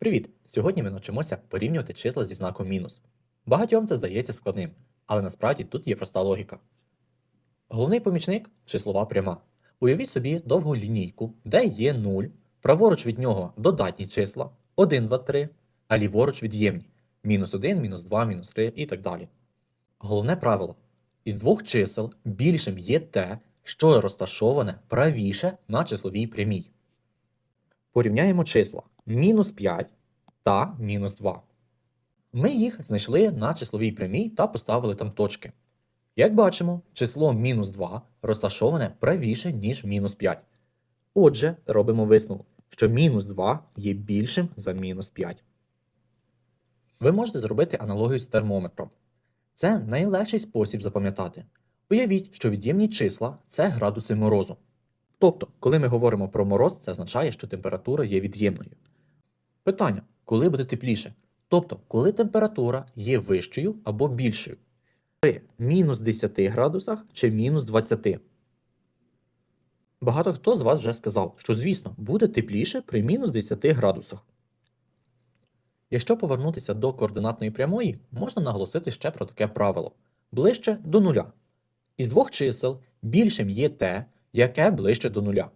Привіт! Сьогодні ми навчимося порівнювати числа зі знаком мінус. Багатьом це здається складним, але насправді тут є проста логіка. Головний помічник числова пряма. Уявіть собі довгу лінійку, де є 0, праворуч від нього додатні числа 1, 2, 3, а ліворуч від'ємні мінус 1, мінус 2, мінус 3 і так далі. Головне правило: із двох чисел більшим є те, що розташоване правіше на числовій прямій. Порівняємо числа мінус 5 та мінус 2. Ми їх знайшли на числовій прямій та поставили там точки. Як бачимо, число мінус 2 розташоване правіше, ніж мінус 5. Отже, робимо висновок, що мінус 2 є більшим за мінус 5. Ви можете зробити аналогію з термометром. Це найлегший спосіб запам'ятати. Уявіть, що від'ємні числа це градуси морозу. Тобто, коли ми говоримо про мороз, це означає, що температура є від'ємною. Питання: коли буде тепліше? Тобто, коли температура є вищою або більшою? При мінус 10 градусах чи мінус 20. Багато хто з вас вже сказав, що, звісно, буде тепліше при мінус 10 градусах. Якщо повернутися до координатної прямої, можна наголосити ще про таке правило ближче до нуля. Із двох чисел більшим є те, яке ближче до нуля.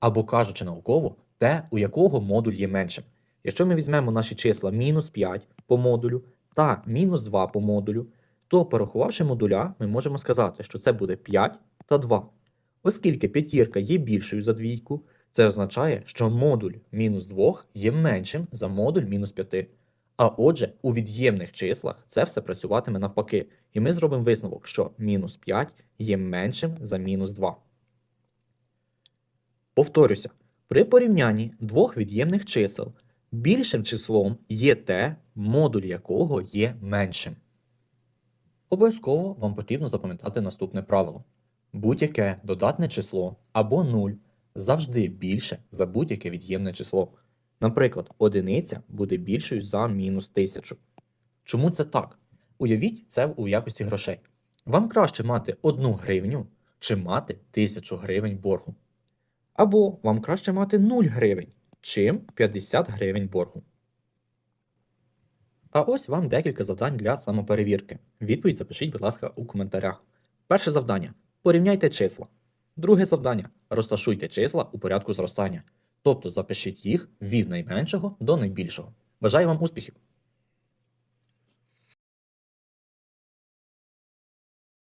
Або кажучи науково, те, у якого модуль є меншим. Якщо ми візьмемо наші числа мінус 5 по модулю та мінус 2 по модулю, то порахувавши модуля, ми можемо сказати, що це буде 5 та 2. Оскільки п'ятірка є більшою за двійку, це означає, що модуль мінус 2 є меншим за модуль мінус 5. А отже, у від'ємних числах це все працюватиме навпаки, і ми зробимо висновок, що мінус 5 є меншим за мінус 2. Повторюся, при порівнянні двох від'ємних чисел більшим числом є те, модуль якого є меншим. Обов'язково вам потрібно запам'ятати наступне правило. Будь-яке додатне число або 0 завжди більше за будь-яке від'ємне число. Наприклад, одиниця буде більшою за мінус тисячу. Чому це так? Уявіть це у якості грошей. Вам краще мати 1 гривню чи мати 1000 гривень боргу. Або вам краще мати 0 гривень, чим 50 гривень боргу. А ось вам декілька завдань для самоперевірки. Відповідь запишіть, будь ласка, у коментарях. Перше завдання. Порівняйте числа. Друге завдання. Розташуйте числа у порядку зростання. Тобто запишіть їх від найменшого до найбільшого. Бажаю вам успіхів!